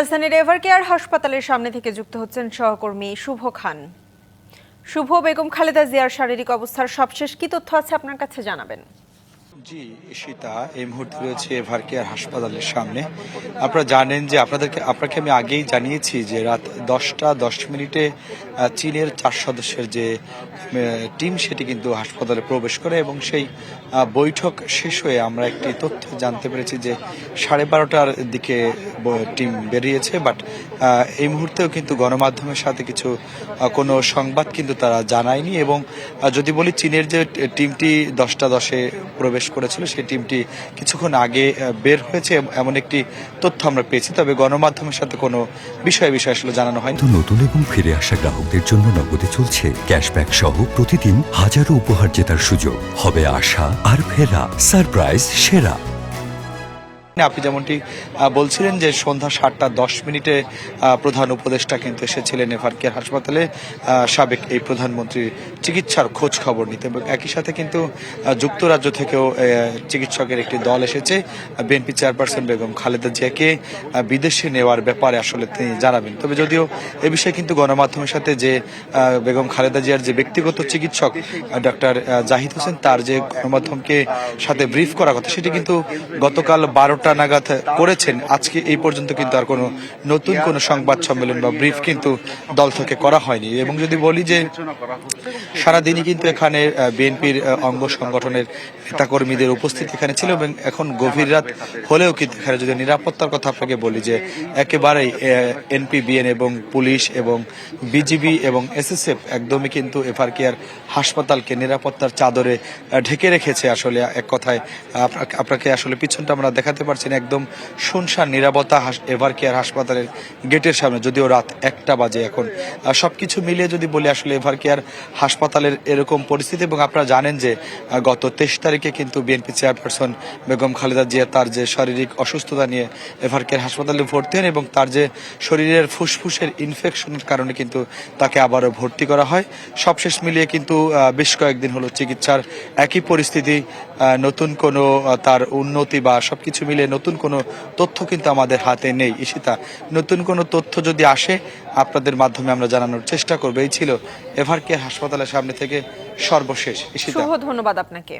রাজধানীর ever care হাসপাতালের সামনে থেকে যুক্ত হচ্ছেন সহকর্মী শুভ খান। শুভ, বেগম খালেদা জিয়ার শারীরিক অবস্থার সবশেষ কি তথ্য আছে আপনার কাছে জানাবেন? জি, ঈশিতা, এই মুহূর্তে রয়েছে এভার হাসপাতালের সামনে। আপনারা জানেন যে আপনাদেরকে, আপনাকে আমি আগেই জানিয়েছি যে রাত দশটা দশ মিনিটে চীনের চার সদস্যের যে টিম সেটি কিন্তু হাসপাতালে প্রবেশ করে এবং সেই বৈঠক শেষ হয়ে আমরা একটি তথ্য জানতে পেরেছি যে সাড়ে বারোটার দিকে টিম বেরিয়েছে। বাট এই মুহূর্তেও কিন্তু গণমাধ্যমের সাথে কিছু কোনো সংবাদ কিন্তু তারা জানায়নি এবং যদি বলি চীনের যে টিমটি দশটা দশে প্রবেশ করেছিল সেই টিমটি কিছুক্ষণ আগে বের হয়েছে। এমন একটি তথ্য আমরা পেয়েছি তবে গণমাধ্যমের সাথে কোনো বিষয় বিষয় আসলে জানানো হয়নি। নতুন এবং ফিরে আসা গ্রাহকদের জন্য নগদে চলছে ক্যাশব্যাক সহ প্রতিদিন হাজারো উপহার জেতার সুযোগ। হবে আশা আর ফেরা সারপ্রাইজ সেরা। আপনি যেমনটি বলছিলেন যে সন্ধ্যা সাতটা দশ মিনিটে প্রধান উপদেষ্টা কিন্তু এসেছিলেন কেয়ার হাসপাতালে সাবেক এই প্রধানমন্ত্রীর চিকিৎসার খোঁজ খবর নিতে এবং একই সাথে কিন্তু যুক্তরাজ্য থেকেও চিকিৎসকের একটি দল এসেছে বিএনপি চেয়ারপারসন বেগম খালেদা জিয়াকে বিদেশে নেওয়ার ব্যাপারে আসলে তিনি জানাবেন। তবে যদিও এ বিষয়ে কিন্তু গণমাধ্যমের সাথে যে বেগম খালেদা জিয়ার যে ব্যক্তিগত চিকিৎসক ডক্টর জাহিদ হোসেন, তার যে গণমাধ্যমকে সাথে ব্রিফ করা কথা, সেটি কিন্তু গতকাল বারোটা নাগাদ করেছেন। আজকে এই পর্যন্ত কিন্তু আর কোনো নতুন কোনো সংবাদ সম্মেলন বা ব্রিফ কিন্তু দল থেকে করা হয়নি। এবং যদি বলি যে সারাদিনই কিন্তু এখানে বিএনপির অঙ্গ সংগঠনের নেতাকর্মীদের উপস্থিতি এখানে ছিল এবং এখন গভীর রাত হলেও কিন্তু এখানে যদি নিরাপত্তার কথা আপনাকে বলি যে একেবারেই এনপি বিএন এবং পুলিশ এবং বিজিবি এবং এসএসএফ একদমই কিন্তু এফআর কেয়ার হাসপাতালকে নিরাপত্তার চাদরে ঢেকে রেখেছে আসলে এক কথায়। আপনাকে- আসলে পিছনটা আমরা দেখাতে পারছি না একদম শুনশান নিরাপত্তা এভার কেয়ার হাসপাতালের গেটের সামনে যদিও রাত একটা বাজে এখন। আহ, সবকিছু মিলিয়ে যদি বলি আসলে এভার কেয়ার হাসপাতালের এরকম পরিস্থিতি এবং আপনারা জানেন যে গত তেইশ তারিখে কিন্তু বিএনপি চেয়ারপারসন বেগম খালেদা জিয়া তার যে শারীরিক অসুস্থতা নিয়ে এভার কেয়ার হাসপাতালে ভর্তি হন এবং তার যে শরীরের ফুসফুসের ইনফেকশনের কারণে কিন্তু তাকে আবারও ভর্তি করা হয়। সবশেষ মিলিয়ে কিন্তু বেশ কয়েকদিন হলো চিকিৎসার একই পরিস্থিতি নতুন কোনো তার উন্নতি বা সবকিছু মিলিয়ে নতুন কোনো তথ্য কিন্তু আমাদের হাতে নেই। ইশিতা নতুন কোনো তথ্য যদি আসে, আপনাদের মাধ্যমে আমরা জানানোর চেষ্টা করব। এই ছিল এভার কেয়ার হাসপাতালের সামনে থেকে সর্বশেষ শুভ ধন্যবাদ আপনাকে।